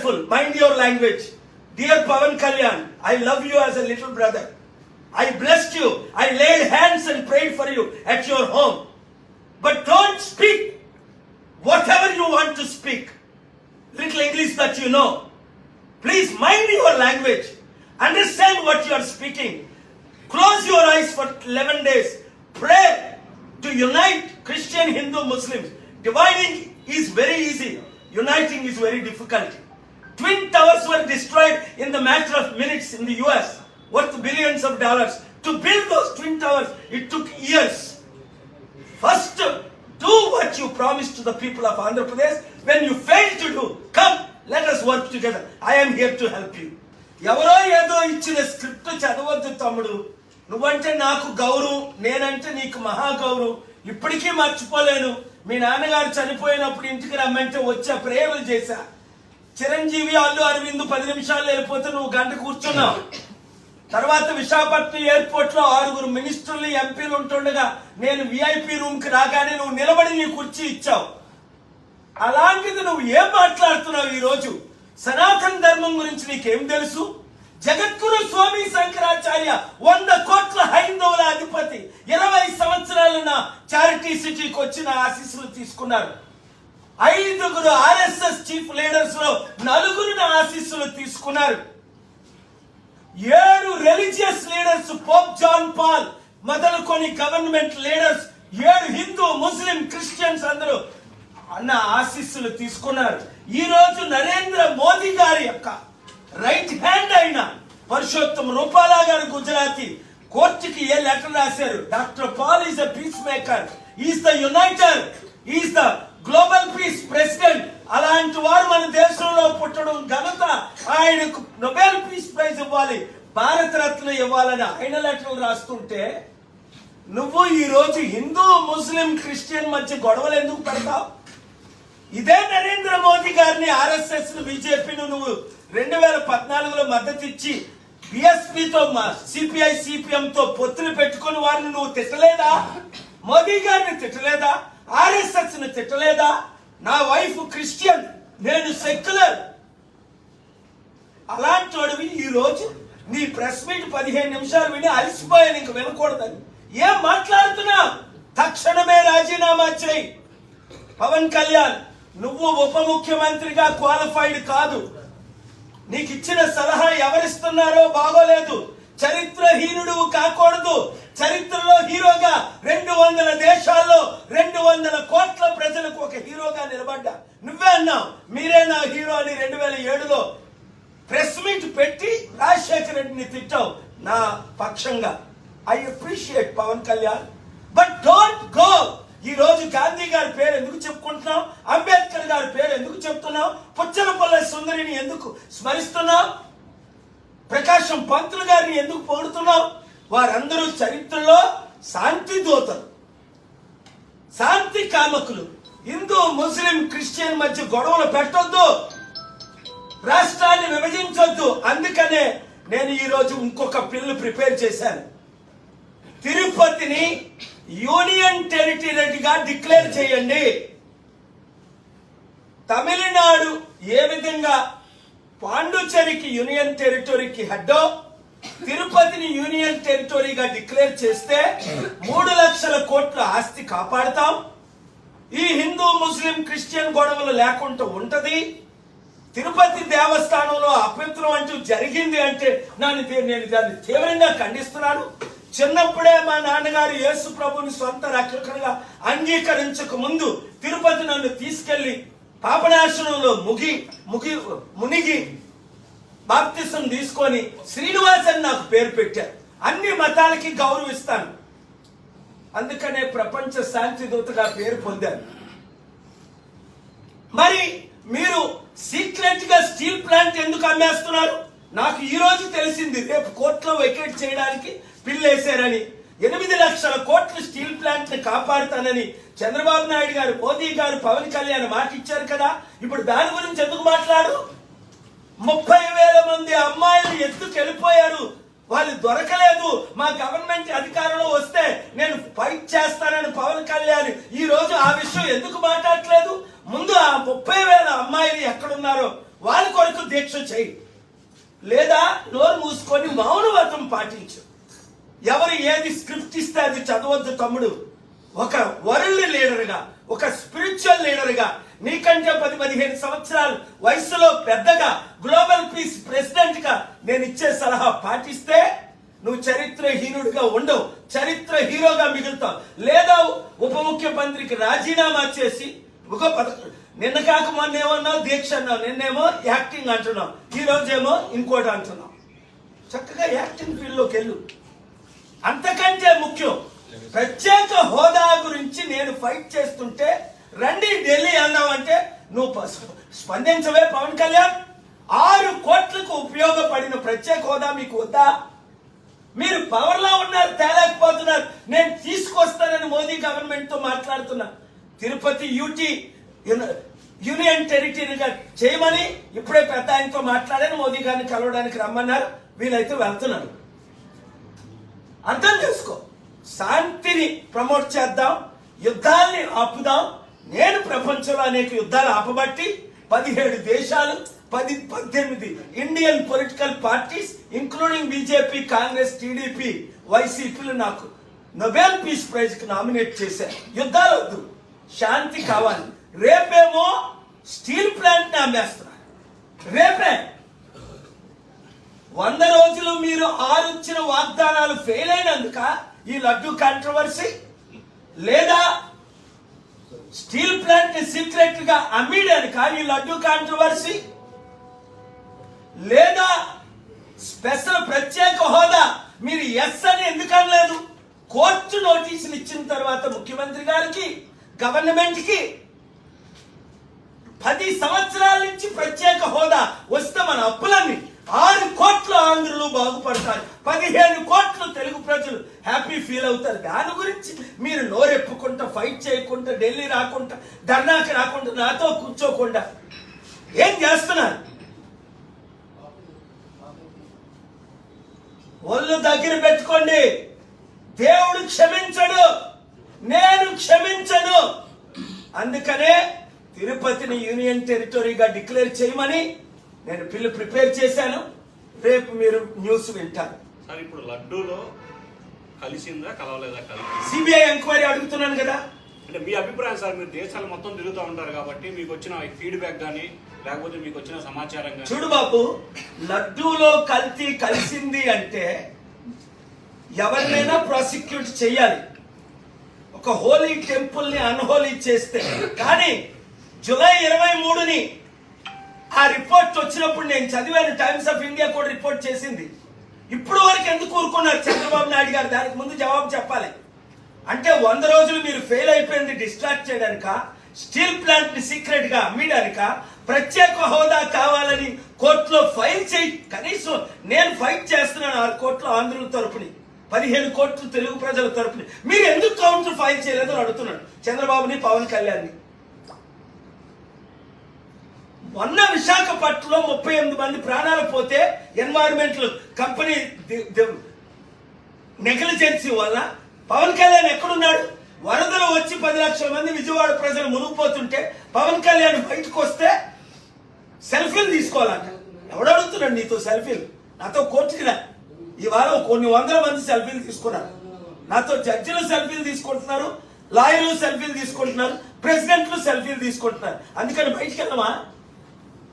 careful. Mind your language. Dear Pavan Kalyan, I love you as a little brother. I blessed you. I laid hands and prayed for you at your home. But don't speak whatever you want to speak. Little English that you know. Please mind your language. Understand what you are speaking. Close your eyes for 11 days. Pray to unite Christian, Hindu, Muslims. Dividing is very easy. Uniting is very difficult. Twin towers were destroyed in the matter of minutes in the US, worth billions of dollars. To build those twin towers, it took years. First, do what you promised to the people of Andhra Pradesh. When you fail to do, come, let us work together. I am here to help you. ఎవరో ఏదో ఇచ్చిన script చదవద్దు తమ్ముడు నువ్వంటే నాకు గౌరవం నేనంటే నీకు మహాగౌరవం ఇప్పటికీ మర్చిపోలేను మీ నాన్నగారు చనిపోయినప్పుడు ఇంటికి రమ్మంటే వచ్చే ప్రేమలు చేశా చిరంజీవి అల్లు అరవింద్ పది నిమిషాలు వెళ్ళిపోతే నువ్వు గంట కూర్చున్నావు. తర్వాత విశాఖపట్నం ఎయిర్పోర్ట్లో ఆరుగురు మినిస్టర్లు ఎంపీలు ఉంటుండగా నేను విఐపి రూమ్కి రాగానే నువ్వు నిలబడి నీ కుర్చీ ఇచ్చావు. అలాంటిది నువ్వు ఏం మాట్లాడుతున్నావు ఈ రోజు సనాతన ధర్మం గురించి నీకేం తెలుసు? జగద్గురు స్వామి శంకరాచార్య వంద కోట్ల హైందవుల అధిపతి ఇరవై సంవత్సరాలు నా చారిటీ సిటీకి వచ్చిన ఆశీస్సులు తీసుకున్నారు. ఐదుగురు ఆర్ఎస్ఎస్ చీఫ్ లీడర్స్లో నలుగురు ఆశీస్సులు తీసుకున్నారు. ఏడు religious leaders Pope John Paul మొదలుకొని గవర్నమెంట్ లీడర్స్ ఏడు హిందూ ముస్లిం క్రిస్టియన్స్ అందరూ అన్న ఆశీస్సులు తీసుకున్నారు. ఈ రోజు నరేంద్ర మోదీ గారి యొక్క రైట్ హ్యాండ్ అయిన పరుషోత్తం రూపాలా గారు గుజరాతీ కోర్టుకి ఏ లెటర్ రాశారు? Doctor Paul is the peace maker is the uniter is the global peace president అలాంటి వారు మన దేశంలో పుట్టడం ఘనత. ఆయనకు నొబెల్ పీస్ ప్రైజ్ ఇవ్వాలి. భారత రత్న ఇవ్వాలని ఆయన లెటర్లు రాస్తుంటే నువ్వు ఈ రోజు హిందూ ముస్లిం క్రిస్టియన్ మధ్య గొడవలు ఎందుకు పెడతావు? ఇదే నరేంద్ర మోదీ గారిని ఆర్ఎస్ఎస్ బీజేపీను నువ్వు రెండు వేల పద్నాలుగులో మద్దతు ఇచ్చి బిఎస్పీతో సిపిఐ సిపిఎం తో పొత్తులు పెట్టుకుని వారిని నువ్వు తిట్టలేదా? మోదీ గారిని తిట్టలేదా? ఆర్ఎస్ఎస్ను తిట్టలేదా? నా వైఫ్ క్రిస్టియన్ నేను సెక్యులర్. అలాంటి వాడివి ఈ రోజు నీ ప్రెస్ మీట్ పదిహేను నిమిషాలు విని అలసిపోయాను ఇంక వినకూడదని. ఏం మాట్లాడుతున్నా తక్షణమే రాజీనామా చేయి. పవన్ కళ్యాణ్ నువ్వు ఉప ముఖ్యమంత్రిగా క్వాలిఫైడ్ కాదు. నీకు ఇచ్చిన సలహా ఎవరిస్తున్నారో బాగోలేదు. చరిత్రహీనుడు కాకూడదు. చరిత్రలో హీరోగా రెండు వందల దేశ దేశంలో రెండు వందల కోట్ల ప్రజలకు ఒక హీరోగా నిలబడ్డా. నువ్వే అన్నావు మీరే నా హీరో అని రెండు వేల ఏడులో ప్రెస్ మీట్ పెట్టి రాజశేఖర రెడ్డిని తిట్టావు. నా పక్షంగా. I appreciate Pawan Kalyan. But don't go. ఈ రోజు గాంధీ గారి పేరు ఎందుకు చెప్పుకుంటున్నాం అంబేద్కర్ గారి పేరు ఎందుకు చెప్తున్నాం పుచ్చలపల్లె సుందరిని ఎందుకు స్మరిస్తున్నాం ప్రకాశం పంతులు గారిని ఎందుకు పోడుతున్నాం వారందరూ చరిత్రలో శాంతి దూతలు శాంతి కామకులు హిందూ ముస్లిం క్రిస్టియన్ మధ్య గొడవలు పెట్టొద్దు. రాష్ట్రాన్ని విభజించొద్దు. అందుకనే నేను ఈ రోజు ఇంకొక బిల్లు ప్రిపేర్ చేశాను. తిరుపతిని యూనియన్ టెరిటరీగా డిక్లేర్ చేయండి. తమిళనాడు ఏ విధంగా పాండుచేరికి యూనియన్ టెరిటరీకి హెడ్డో? తిరుపతిని యూనియన్ టెరిటరీగా డిక్లేర్ చేస్తే మూడు లక్షల కోట్ల ఆస్తి కాపాడతాం. ఈ హిందూ ముస్లిం క్రిస్టియన్ గొడవలు లేకుండా ఉంటది. తిరుపతి దేవస్థానంలో అభ్యంతరం అంటూ జరిగింది అంటే నన్ను నేను దాన్ని తీవ్రంగా ఖండిస్తున్నాను. చిన్నప్పుడే మా నాన్నగారు యేసు ప్రభుని సొంత రక్షకునిగా అంగీకరించక ముందు తిరుపతి నన్ను తీసుకెళ్ళి పాపనాశనంలో ముగి ముగి మునిగి బాప్తిసం తీసుకొని శ్రీనివాస్ అని నాకు పేరు పెట్టారు. అన్ని మతాలకి గౌరవిస్తాను. అందుకనే ప్రపంచ శాంతి దూతగా పేరు పొందాను. మరి మీరు సీక్రెట్గా స్టీల్ ప్లాంట్ ఎందుకు అమ్మేస్తున్నారు? నాకు ఈ రోజు తెలిసింది రేపు కోర్టులో వెకేట్ చేయడానికి పిల్లేశారని ఎనిమిది లక్షల కోట్లు స్టీల్ ప్లాంట్ని కాపాడుతానని చంద్రబాబు నాయుడు గారు మోదీ గారు పవన్ కళ్యాణ్ మాట ఇచ్చారు కదా. ఇప్పుడు దాని గురించి ఎందుకు మాట్లాడు ముప్పై వేల మంది అమ్మాయిలు ఎత్తుకు వెళ్ళిపోయారు? వాళ్ళు దొరకలేదు. మా గవర్నమెంట్ అధికారంలో వస్తే నేను ఫైట్ చేస్తానని పవన్ కళ్యాణ్ ఈ రోజు ఆ విషయం ఎందుకు మాట్లాడట్లేదు? ముందు ఆ ముప్పై వేల అమ్మాయిలు ఎక్కడున్నారో వాళ్ళ కొరకు దీక్ష చేయి. లేదా నోరు మూసుకొని మౌనవ్రతం పాటించు. ఎవరు ఏది స్క్రిప్ట్ ఇస్తే అది చదవద్దు తమ్ముడు. ఒక వరల్డ్ లీడర్గా ఒక స్పిరిచువల్ లీడర్గా నీకంటే పది పదిహేను సంవత్సరాలు వయసులో పెద్దగా గ్లోబల్ పీస్ ప్రెసిడెంట్గా నేను ఇచ్చే సలహా పాటిస్తే నువ్వు చరిత్ర హీనుడిగా ఉండవు చరిత్ర హీరోగా మిగులుతావు. లేదా ఉప ముఖ్యమంత్రికి రాజీనామా చేసి ఒక పద నిన్న కాక మొన్న ఏమన్నావు? దీక్ష అన్నావు. నిన్నేమో యాక్టింగ్ అంటున్నావు. ఈ రోజేమో ఇంకోటి అంటున్నావు. చక్కగా యాక్టింగ్ ఫీల్డ్లోకి వెళ్ళు. అంతకంటే ముఖ్యం ప్రత్యేక హోదా గురించి నేను ఫైట్ చేస్తుంటే రండి ఢిల్లీ అన్నావంటే నువ్వు స్పందించవే పవన్ కళ్యాణ్. ఆరు కోట్లకు ఉపయోగపడిన ప్రత్యేక హోదా మీకు వద్దా? మీరు పవర్లో ఉన్నారు తేలేకపోతున్నారు. నేను తీసుకొస్తానని మోదీ గవర్నమెంట్తో మాట్లాడుతున్నా. తిరుపతి యూటీ యూనియన్ టెరిటరీగా చేయమని ఇప్పుడే పెద్ద ఆయనతో మాట్లాడాను. మోదీ గారిని కలవడానికి రమ్మన్నారు. వీలైతే వెళ్తున్నారు. అర్థం చేసుకో. శాంతిని ప్రమోట్ చేద్దాం. యుద్ధాన్ని ఆపుదాం. నేను ప్రపంచంలో అనేక యుద్ధాలు ఆపబట్టి పదిహేడు దేశాలు పది పద్దెనిమిది Indian political parties including BJP Congress TDP వైసీపీలు నాకు నొబెల్ పీస్ ప్రైజ్కి నామినేట్ చేశారు యుద్ధాలు వద్దు. శాంతి కావాలి. రేపేమో స్టీల్ ప్లాంట్ని అమ్మేస్తున్నారు. రేపే. వంద రోజులు మీరు ఆరు ఇచ్చిన వాగ్దానాలు ఫెయిల్ అయినందుక ఈ లడ్డు కాంట్రవర్సీ లేదా స్టీల్ ప్లాంట్ని సీక్రెట్గా అమ్మేయడానిక ఈ లడ్డు కాంట్రవర్సీ లేదా స్పెషల్ ప్రత్యేక హోదా? మీరు ఎస్ అని ఎందుకు అనలేదు? కోర్టు నోటీసులు ఇచ్చిన తర్వాత ముఖ్యమంత్రి గారికి గవర్నమెంట్కి పది సంవత్సరాల నుంచి ప్రత్యేక హోదా వస్తే మన అప్పులన్నీ ఆరు కోట్ల ఆంధ్రులు బాగుపడతారు. పదిహేను కోట్లు తెలుగు ప్రజలు హ్యాపీ ఫీల్ అవుతారు. దాని గురించి మీరు నోరెప్పుకుంటా ఫైట్ చేయకుండా ఢిల్లీ రాకుండా ధర్నాకి రాకుండా నాతో కూర్చోకుండా ఏం చేస్తున్నారు? ఒళ్ళు దగ్గర పెట్టుకోండి. దేవుడు క్షమించడు. నేను క్షమించను. అందుకనే తిరుపతిని యూనియన్ టెరిటరీగా డిక్లేర్ చేయమని నేను బిల్లు ప్రిపేర్ చేశాను. రేపు మీరు న్యూస్ వింటారు. సార్ ఇప్పుడు లడ్డూలో కలిసిందా కలవలేదా కలిసి సిబిఐ ఎంక్వైరీ అడుగుతున్నాను కదా. అంటే మీ అభిప్రాయం సార్ మీరు దేశాలు మొత్తం తిరుగుతూ ఉంటారు కాబట్టి మీకు వచ్చిన ఫీడ్బ్యాక్ కానీ లేకపోతే మీకు వచ్చిన సమాచారం కానీ చూడు బాబు లడ్డూలో కల్తీ కలిసింది అంటే ఎవరినైనా ప్రాసిక్యూట్ చేయాలి ఒక హోలీ టెంపుల్ని అన్హోలీ చేస్తే. కానీ జూలై ఇరవై మూడుని ఆ రిపోర్ట్ వచ్చినప్పుడు నేను చదివాను టైమ్స్ ఆఫ్ ఇండియా కూడా రిపోర్ట్ చేసింది. ఇప్పుడు వరకు ఎందుకు ఊరుకున్నారు చంద్రబాబు నాయుడు గారు? దానికి ముందు జవాబు చెప్పాలి. అంటే వంద రోజులు మీరు ఫెయిల్ అయిపోయింది డిస్ట్రాక్ట్ చేయడానిక స్టీల్ ప్లాంట్ని సీక్రెట్గా అమ్మడానిక ప్రత్యేక హోదా కావాలని కోర్టులో ఫైల్ చేయి. కనీసం నేను ఫైట్ చేస్తున్నాను ఆరు కోట్ల ఆంధ్రుల తరపుని పదిహేను కోట్లు తెలుగు ప్రజల తరపుని. మీరు ఎందుకు కౌంటర్ ఫైల్ చేయలేదని అడుగుతున్నాడు అడుగుతున్నాను చంద్రబాబుని పవన్ కళ్యాణ్ని? మొన్న విశాఖపట్నంలో ముప్పై ఎనిమిది మంది ప్రాణాలు పోతే ఎన్వైరన్మెంట్ కంపెనీ నెగ్లిజెన్సీ వల్ల పవన్ కళ్యాణ్ ఎక్కడున్నాడు? వరదలు వచ్చి పది లక్షల మంది విజయవాడ ప్రజలు మునిగిపోతుంటే పవన్ కళ్యాణ్ బయటకు వస్తే సెల్ఫీలు తీసుకోవాలంట. ఎవడు అడుగుతున్నాడు నీతో సెల్ఫీలు? నాతో కోర్టుకి ఇవాళ కొన్ని వందల మంది సెల్ఫీలు తీసుకున్నారు. నాతో జడ్జిలు సెల్ఫీలు తీసుకుంటున్నారు లాయర్లు సెల్ఫీలు తీసుకుంటున్నారు ప్రెసిడెంట్లు సెల్ఫీలు తీసుకుంటున్నారు. అందుకని బయటికి వెళ్ళమా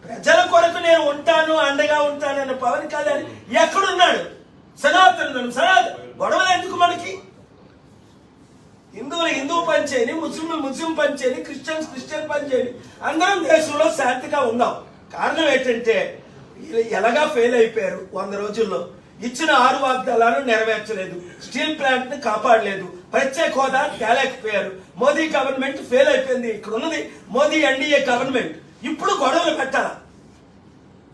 ప్రజల కొరకు నేను ఉంటాను అండగా ఉంటాను అన్న పవన్ కళ్యాణ్ ఎక్కడున్నాడు? సనాతనం సనాతన గొడవలు ఎందుకు మనకి? హిందువులు హిందూ పని చేయని ముస్లింలు ముస్లిం పని చేయని క్రిస్టియన్స్ క్రిస్టియన్ పని చేయని అందరం దేశంలో శాంతిగా ఉందాం కారణం ఏంటంటే ఎలాగా ఫెయిల్ అయిపోయారు వంద రోజుల్లో? ఇచ్చిన ఆరు వాగ్దాలను నెరవేర్చలేదు. స్టీల్ ప్లాంట్ని కాపాడలేదు. ప్రత్యేక హోదా తేలేకపోయారు. మోదీ గవర్నమెంట్ ఫెయిల్ అయిపోయింది. ఇక్కడ ఉన్నది మోదీ ఎన్డీఏ గవర్నమెంట్. ఇప్పుడు గొడవలు పెట్టాల?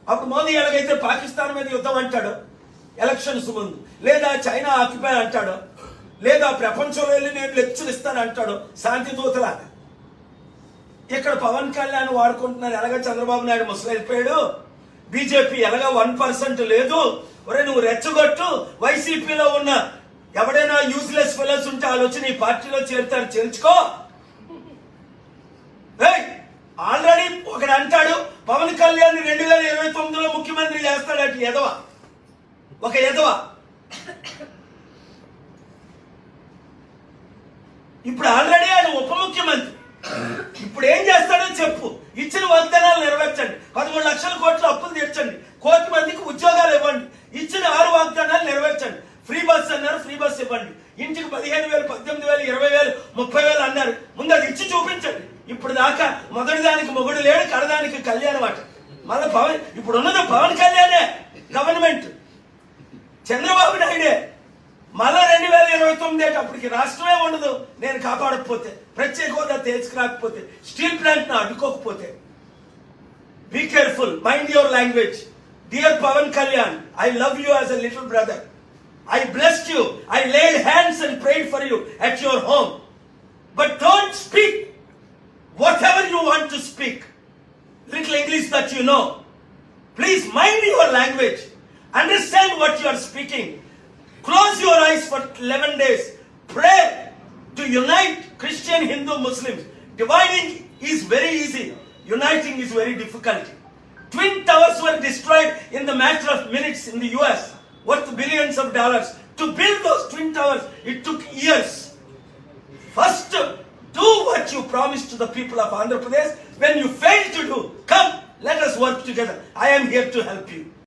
అప్పుడు మోదీ ఎలాగైతే పాకిస్తాన్ మీద యుద్ధం అంటాడు ఎలక్షన్స్ ముందు లేదా చైనా ఆక్యుపై అంటాడు లేదా ప్రపంచంలో వెళ్ళి నేను లెక్చర్ ఇస్తాను అంటాడు శాంతి దూతలాగా ఇక్కడ పవన్ కళ్యాణ్ వాడుకుంటున్నారు ఎలాగ చంద్రబాబు నాయుడు ముసలైపోయాడు బీజేపీ ఎలాగ వన్ పర్సెంట్ లేదు? ఒరే నువ్వు రెచ్చగొట్టు వైసీపీలో ఉన్న ఎవడైనా యూజ్లెస్ ఫెలోస్ ఉంటే వాళ్ళు వచ్చి నీ పార్టీలో చేరుతారు చేర్చుకో. ఆల్రెడీ ఒకడు అంటాడు పవన్ కళ్యాణ్ రెండు వేల ఇరవై తొమ్మిదిలో ముఖ్యమంత్రి చేస్తాడట ఎదవ ఒక ఎదవ ఇప్పుడు ఆల్రెడీ ఆయన ఉప ముఖ్యమంత్రి. ఇప్పుడు ఏం చేస్తాడో చెప్పు. ఇచ్చిన వాగ్దానాలు నెరవేర్చండి. పదమూడు లక్షల కోట్ల అప్పులు తీర్చండి. కోటి మందికి ఉద్యోగాలు ఇవ్వండి. ఇచ్చిన ఆరు వాగ్దానాలు నెరవేర్చండి. ఫ్రీ బస్ అన్నారు ఫ్రీ బస్ ఇవ్వండి. ఇంటికి పదిహేను వేలు పద్దెనిమిది వేలు ఇరవై వేలు ముప్పై వేలు అన్నారు. ముందు అది ఇచ్చి చూపించండి. ఇప్పుడు దాకా మొదటి దానికి మొగుడు లేడు కడదానికి కళ్యాణం అట. మళ్ళీ పవన్ ఇప్పుడు ఉన్నది పవన్ కళ్యాణే గవర్నమెంట్. చంద్రబాబు నాయుడే. మళ్ళా రెండు వేల ఇరవై తొమ్మిది అప్పటికి రాష్ట్రమే ఉండదు. నేను కాపాడకపోతే ప్రత్యేక హోదా తెచ్చుకురాకపోతే స్టీల్ ప్లాంట్ను అడ్డుకోకపోతే. Be careful mind your language dear Pawan Kalyan I love you as a little brother I blessed you I laid hands and prayed for you at your home but don't speak whatever you want to speak, little English that you know, please mind your language. Understand what you are speaking. Close your eyes for 11 days. Pray to unite Christian, Hindu, Muslims. Dividing is very easy. Uniting is very difficult. Twin towers were destroyed in the matter of minutes in the US, worth billions of dollars. To build those twin towers, it took years. First, do what you promised to the people of Andhra Pradesh. When you fail to do, come, let us work together. I am here to help you.